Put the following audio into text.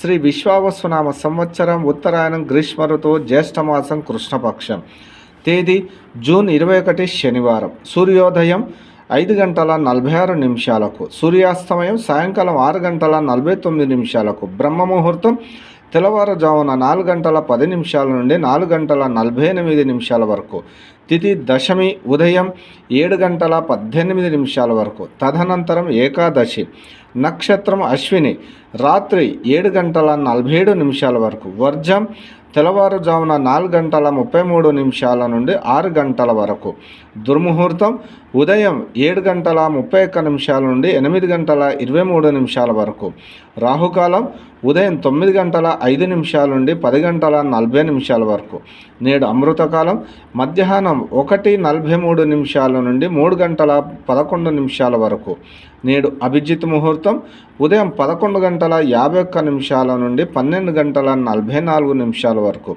శ్రీ విశ్వావస్వనామ సంవత్సరం ఉత్తరాయణం గ్రీష్మ ఋతువు జ్యేష్ఠమాసం కృష్ణపక్షం. తేదీ జూన్ ఇరవై ఒకటి శనివారం. సూర్యోదయం ఐదు గంటల నలభై ఆరు నిమిషాలకు. సూర్యాస్తమయం సాయంకాలం ఆరు గంటల నలభై తొమ్మిది నిమిషాలకు. బ్రహ్మ ముహూర్తం తెల్లవారుజామున నాలుగు గంటల పది నిమిషాల నుండి నాలుగు గంటల నలభై ఎనిమిది నిమిషాల వరకు. తిథి దశమి ఉదయం ఏడు గంటల పద్దెనిమిది నిమిషాల వరకు. తదనంతరం ఏకాదశి. నక్షత్రం అశ్విని. రాత్రి ఏడు గంటల నలభై ఏడు నిమిషాల వరకు. వర్జం తెల్లవారుజామున నాలుగు గంటల ముప్పై మూడు నిమిషాల నుండి ఆరు గంటల వరకు. దుర్ముహూర్తం ఉదయం ఏడు గంటల ముప్పై ఒక్క నిమిషాల నుండి ఎనిమిది గంటల ఇరవై మూడు నిమిషాల వరకు. రాహుకాలం ఉదయం తొమ్మిది గంటల ఐదు నిమిషాల నుండి పది గంటల నలభై నిమిషాల వరకు. నేడు అమృతకాలం మధ్యాహ్నం ఒకటి నలభై మూడు నిమిషాల నుండి మూడు గంటల పదకొండు నిమిషాల వరకు. నేడు అభిజిత్ ముహూర్తం ముహూర్తం ఉదయం పదకొండు గంటల యాభై ఒక్క నిమిషాల నుండి పన్నెండు గంటల నలభై నాలుగు నిమిషాల వరకు